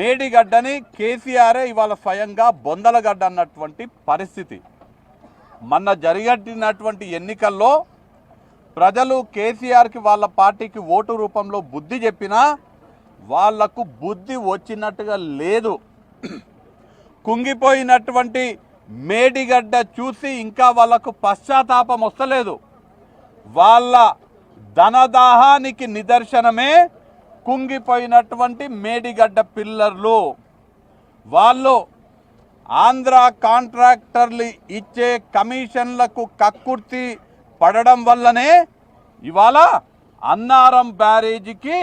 మేడిగడ్డని కేసీఆరే ఇవాళ స్వయంగా బొందలగడ్డ అన్నటువంటి పరిస్థితి. మొన్న జరిగినటువంటి ఎన్నికల్లో ప్రజలు కేసీఆర్కి వాళ్ళ పార్టీకి ఓటు రూపంలో బుద్ధి చెప్పినా వాళ్ళకు బుద్ధి వచ్చినట్టుగా లేదు. కుంగిపోయినటువంటి మేడిగడ్డ చూసి ఇంకా వాళ్ళకు పశ్చాత్తాపం వస్తలేదు. వాళ్ళ ధనదాహానికి నిదర్శనమే కుంగిపోయినటువంటి మేడిగడ్డ పిల్లర్లు. వాళ్ళు ఆంధ్ర కాంట్రాక్టర్లు ఇచ్చే కమిషన్లకు కక్కుర్తి పడడం వల్లనే ఇవాళ అన్నారం బ్యారేజీకి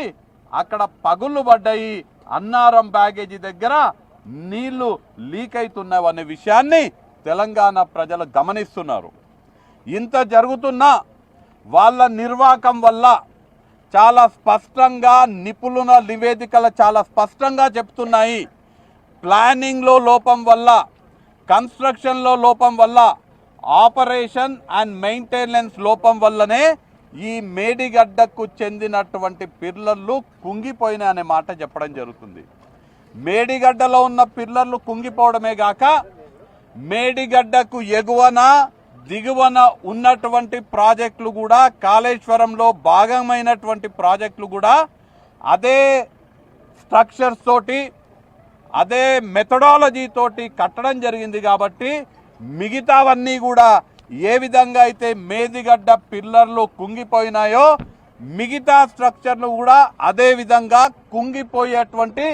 అక్కడ పగుళ్ళు పడ్డాయి. అన్నారం బ్యాగేజీ దగ్గర నీళ్ళు లీక్ అవుతున్నాయి అనే విషయాన్ని తెలంగాణ ప్రజలు గమనిస్తున్నారు. ఇంత జరుగుతున్నా వాళ్ళ నిర్వాకం వల్ల చాలా స్పష్టంగా నిపుణుల నివేదికలు చాలా స్పష్టంగా చెప్తున్నాయి. ప్లానింగ్లో లోపం వల్ల కన్స్ట్రక్షన్లో లోపం వల్ల ఆపరేషన్ అండ్ మెయింటెనెన్స్ లోపం వల్లనే ఈ మేడిగడ్డకు చెందినటువంటి పిల్లర్లు కుంగిపోయినాయి అనే మాట చెప్పడం జరుగుతుంది. మేడిగడ్డలో ఉన్న పిల్లర్లు కుంగిపోవడమే గాక మేడిగడ్డకు ఎగువన దిగువన ఉన్నటువంటి ప్రాజెక్టులు కూడా కాళేశ్వరంలో భాగమైనటువంటి ప్రాజెక్టులు కూడా అదే స్ట్రక్చర్స్ తోటి అదే మెథడాలజీ తోటి కట్టడం జరిగింది కాబట్టి మిగతావన్నీ కూడా ఏ విధంగా అయితే మేదిగడ్డ పిల్లర్లు కుంగిపోయినాయో మిగతా స్ట్రక్చర్లు కూడా అదే విధంగా కుంగిపోయేటువంటి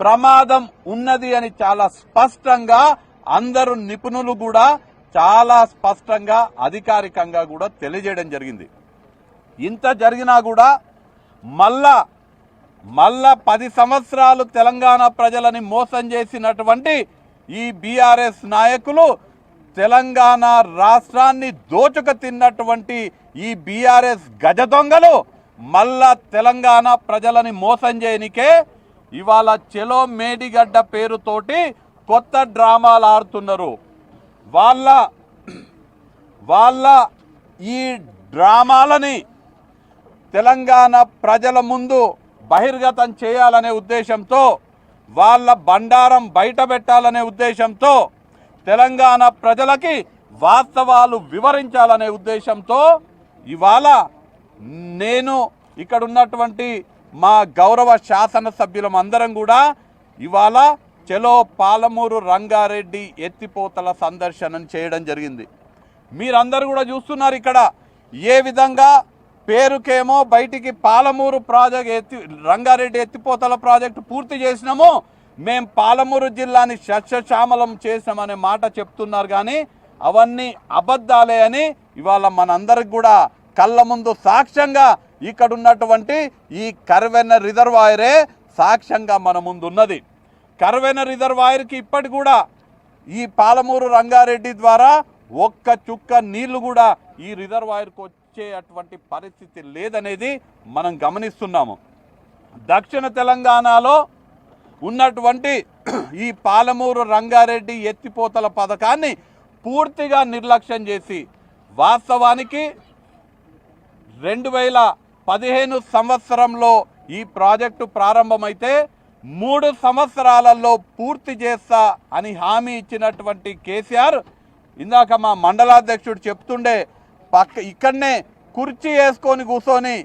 ప్రమాదం ఉన్నది అని చాలా స్పష్టంగా అందరు నిపుణులు కూడా చాలా స్పష్టంగా అధికారికంగా కూడా తెలియజేయడం జరిగింది. ఇంత జరిగినా కూడా మళ్ళా మళ్ళా పది సంవత్సరాలు తెలంగాణ ప్రజలని మోసం చేసినటువంటి ఈ బీఆర్ఎస్ నాయకులు తెలంగాణ రాష్ట్రాన్ని దోచుక తిన్నటువంటి ఈ బీఆర్ఎస్ గజ దొంగలు మళ్ళా తెలంగాణ ప్రజలని మోసం చేయనికే ఇవాళ చెలో మేడిగడ్డ పేరుతోటి కొత్త డ్రామాలు ఆడుతున్నారు. వాళ్ళ వాళ్ళ ఈ డ్రామాలని తెలంగాణ ప్రజల ముందు బహిర్గతం చేయాలనే ఉద్దేశంతో వాళ్ళ బండారం బయట పెట్టాలనే ఉద్దేశంతో తెలంగాణ ప్రజలకి వాస్తవాలు వివరించాలనే ఉద్దేశంతో ఇవాళ నేను ఇక్కడ ఉన్నటువంటి మా గౌరవ శాసనసభ్యులం అందరం కూడా ఇవాళ చెలో పాలమూరు రంగారెడ్డి ఎత్తిపోతల సందర్శనం చేయడం జరిగింది. మీరందరూ కూడా చూస్తున్నారు ఇక్కడ ఏ విధంగా పేరుకేమో బయటికి పాలమూరు ప్రాజెక్ట్ ఎత్తి రంగారెడ్డి ఎత్తిపోతల ప్రాజెక్టు పూర్తి చేసినామో మేం పాలమూరు జిల్లాని సస్యశ్యామలం చేసామనే మాట చెప్తున్నారు కానీ అవన్నీ అబద్ధాలే అని ఇవాళ మనందరికి కూడా కళ్ళ ముందు సాక్ష్యంగా ఇక్కడ ఉన్నటువంటి ఈ కర్వెన్న రిజర్వాయరే సాక్ష్యంగా మన ముందు ఉన్నది కరవెన రిజర్వాయర్కి ఇప్పటి కూడా ఈ పాలమూరు రంగారెడ్డి ద్వారా ఒక్క చుక్క నీళ్ళు కూడా ఈ రిజర్వాయర్కు వచ్చేటువంటి పరిస్థితి లేదనేది మనం గమనిస్తున్నాము. దక్షిణ తెలంగాణలో ఉన్నటువంటి ఈ పాలమూరు రంగారెడ్డి ఎత్తిపోతల పథకాన్ని పూర్తిగా నిర్లక్ష్యం చేసి వాస్తవానికి రెండు వేల పదిహేను సంవత్సరంలో ఈ ప్రాజెక్టు ప్రారంభమైతే మూడు సంవత్సరాలలో పూర్తి చేస్తా అని హామీ ఇచ్చినటువంటి కేసీఆర్ ఇందాక మా మండలాధ్యక్షుడు చెప్తుండే పక్క ఇక్కడనే కుర్చీ వేసుకొని కూర్చొని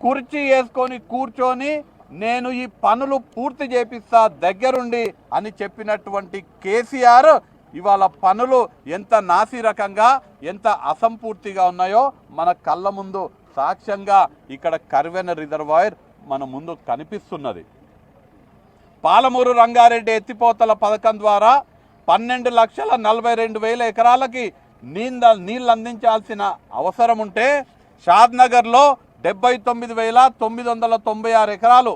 కుర్చీ వేసుకొని కూర్చొని నేను ఈ పనులు పూర్తి చేపిస్తా దగ్గరుండి అని చెప్పినటువంటి కేసీఆర్ ఇవాళ పనులు ఎంత నాసిరకంగా ఎంత అసంపూర్తిగా ఉన్నాయో మన కళ్ళ ముందు సాక్ష్యంగా ఇక్కడ కర్వెన రిజర్వాయర్ మన ముందు కనిపిస్తున్నది. పాలమూరు రంగారెడ్డి ఎత్తిపోతల పథకం ద్వారా పన్నెండు లక్షల నలభై రెండు వేల ఎకరాలకి నీళ్ళ నీళ్ళు అందించాల్సిన అవసరం ఉంటే షాద్నగర్లో డెబ్బై తొమ్మిది వేల తొమ్మిది వందల తొంభై ఆరు ఎకరాలు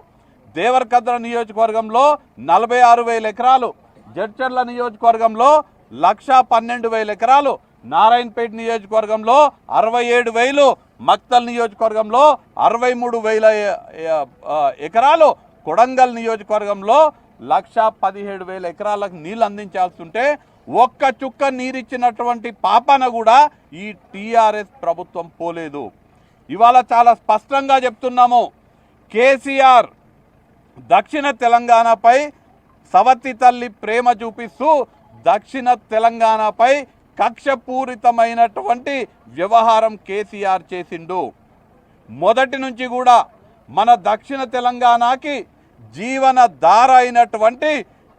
దేవరకద్ర నియోజకవర్గంలో నలభై ఆరు వేల ఎకరాలు జడ్చర్ల నియోజకవర్గంలో లక్ష పన్నెండు వేల ఎకరాలు నారాయణపేట నియోజకవర్గంలో అరవై ఏడు వేలు మక్తల్ నియోజకవర్గంలో అరవై మూడు వేల ఎకరాలు కొడంగల్ నియోజకవర్గంలో లక్ష పదిహేడు వేల ఎకరాలకు నీళ్ళు అందించాల్సి ఉంటే ఒక్క చుక్క నీరిచ్చినటువంటి పాపన కూడా ఈ టీఆర్ఎస్ ప్రభుత్వం పోలేదు. ఇవాళ చాలా స్పష్టంగా చెప్తున్నాము. కేసీఆర్ దక్షిణ తెలంగాణపై సవతి తల్లి ప్రేమ చూపిస్తూ దక్షిణ తెలంగాణపై కక్షపూరితమైనటువంటి వ్యవహారం కేసీఆర్ చేసిండు. మొదటి నుంచి కూడా మన దక్షిణ తెలంగాణకి జీవన దార అయినటువంటి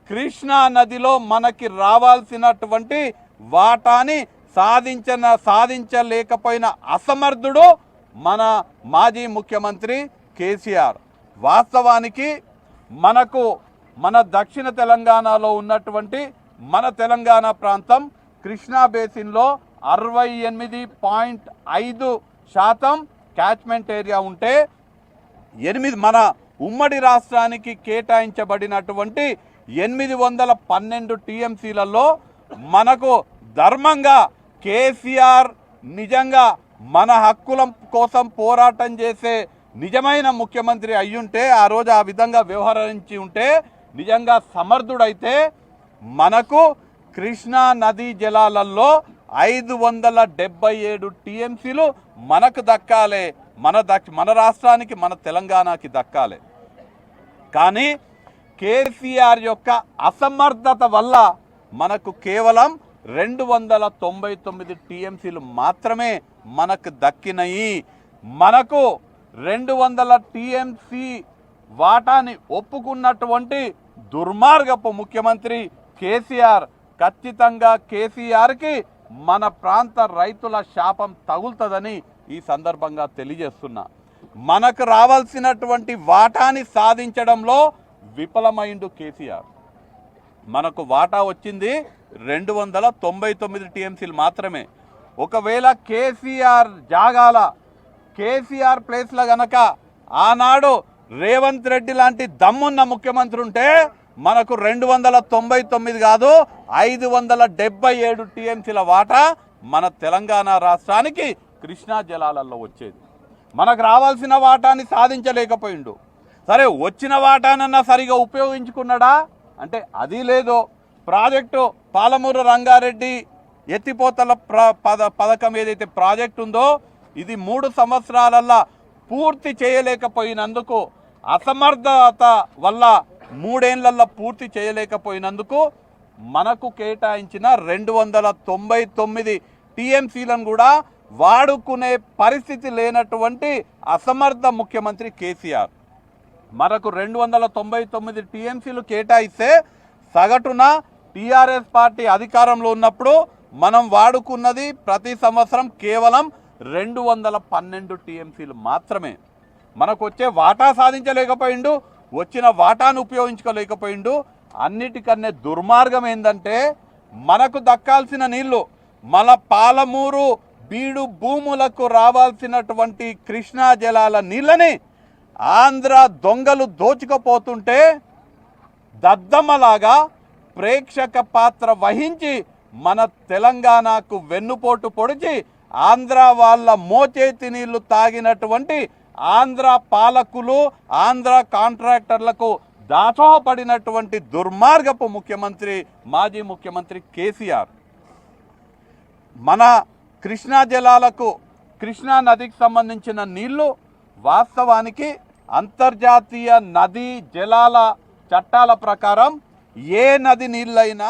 కృష్ణా నదిలో మనకి రావాల్సినటువంటి వాటాని సాధించిన సాధించలేకపోయిన అసమర్థుడు మన మాజీ ముఖ్యమంత్రి కేసీఆర్. వాస్తవానికి మనకు మన దక్షిణ తెలంగాణలో ఉన్నటువంటి మన తెలంగాణ ప్రాంతం కృష్ణా బేసిన్లో అరవై ఎనిమిది పాయింట్ ఐదు శాతం క్యాచ్మెంట్ ఏరియా ఉంటే ఎనిమిది మన ఉమ్మడి రాష్ట్రానికి కేటాయించబడినటువంటి ఎనిమిది వందల పన్నెండు టీఎంసీలలో మనకు ధర్మంగా కేసీఆర్ నిజంగా మన హక్కుల కోసం పోరాటం చేసే నిజమైన ముఖ్యమంత్రి అయ్యుంటే ఆ రోజు ఆ విధంగా వ్యవహరించి ఉంటే నిజంగా సమర్థుడైతే మనకు కృష్ణా నదీ జలాలలో ఐదు వందల డెబ్బై ఏడు టీఎంసీలు మనకు దక్కాలే. మన దక్ మన రాష్ట్రానికి మన తెలంగాణకి దక్కాలే. కానీ కేసీఆర్ యొక్క అసమర్థత వల్ల మనకు కేవలం రెండు వందల తొంభై తొమ్మిది టీఎంసీలు మాత్రమే మనకు దక్కినాయి. మనకు రెండు వందల టీఎంసీ వాటాని ఒప్పుకున్నటువంటి దుర్మార్గపు ముఖ్యమంత్రి కేసీఆర్ ఖచ్చితంగా కేసీఆర్కి మన ప్రాంత రైతుల శాపం తగులుతుందని ఈ సందర్భంగా తెలియజేస్తున్నా. మనకు రావాల్సినటువంటి వాటాని సాధించడంలో విఫలమైండు కేసీఆర్. మనకు వాటా వచ్చింది రెండు వందల తొంభై తొమ్మిది టీఎంసీలు మాత్రమే. ఒకవేళ కేసీఆర్ జాగాల కేసీఆర్ ప్లేస్లో గనక ఆనాడు రేవంత్ రెడ్డి లాంటి దమ్మున్న ముఖ్యమంత్రి ఉంటే మనకు రెండు వందల తొంభై తొమ్మిది కాదు ఐదు వందల డెబ్బై ఏడు టీఎంసీల వాటా మన తెలంగాణ రాష్ట్రానికి కృష్ణా జలాలలో వచ్చేది. మనకు రావాల్సిన వాటాని సాధించలేకపోయిండు. సరే వచ్చిన వాటానన్నా సరిగా ఉపయోగించుకున్నాడా? అంటే అది లేదు. ప్రాజెక్టు పాలమూరు రంగారెడ్డి ఎత్తిపోతల ప్ర పద పథకం ఏదైతే ప్రాజెక్ట్ ఉందో ఇది మూడు సంవత్సరాలల్లా పూర్తి చేయలేకపోయినందుకు అసమర్థత వల్ల మూడేళ్ళల్లో పూర్తి చేయలేకపోయినందుకు మనకు కేటాయించిన రెండు వందల తొంభై తొమ్మిది టీఎంసీలను కూడా వాడుకునే పరిస్థితి లేనటువంటి అసమర్థ ముఖ్యమంత్రి కేసీఆర్. మనకు రెండు వందల తొంభై తొమ్మిది టీఎంసీలు కేటాయిస్తే సగటున టీఆర్ఎస్ పార్టీ అధికారంలో ఉన్నప్పుడు మనం వాడుకున్నది ప్రతి సంవత్సరం కేవలం రెండు వందల పన్నెండు టీఎంసీలు మాత్రమే. మనకు వచ్చే వాటా సాధించలేకపోయిండు వచ్చిన వాటాను ఉపయోగించుకోలేకపోయిండు. అన్నిటికన్నా దుర్మార్గం ఏంటంటే మనకు దక్కాల్సిన నీళ్ళు మన పాలమూరు బీడు భూములకు రావాల్సినటువంటి కృష్ణా జలాల నీళ్ళని ఆంధ్ర దొంగలు దోచుకపోతుంటే దద్దమ్మలాగా ప్రేక్షక పాత్ర వహించి మన తెలంగాణకు వెన్నుపోటు పొడిచి ఆంధ్ర వాళ్ళ మోచేతి నీళ్ళు తాగినటువంటి ఆంధ్ర పాలకులు ఆంధ్ర కాంట్రాక్టర్లకు దాచోహపడినటువంటి దుర్మార్గపు ముఖ్యమంత్రి మాజీ ముఖ్యమంత్రి కేసీఆర్. మన కృష్ణా జలాలకు కృష్ణా నదికి సంబంధించిన నీళ్ళు వాస్తవానికి అంతర్జాతీయ నదీ జలాల చట్టాల ప్రకారం ఏ నది నీళ్ళైనా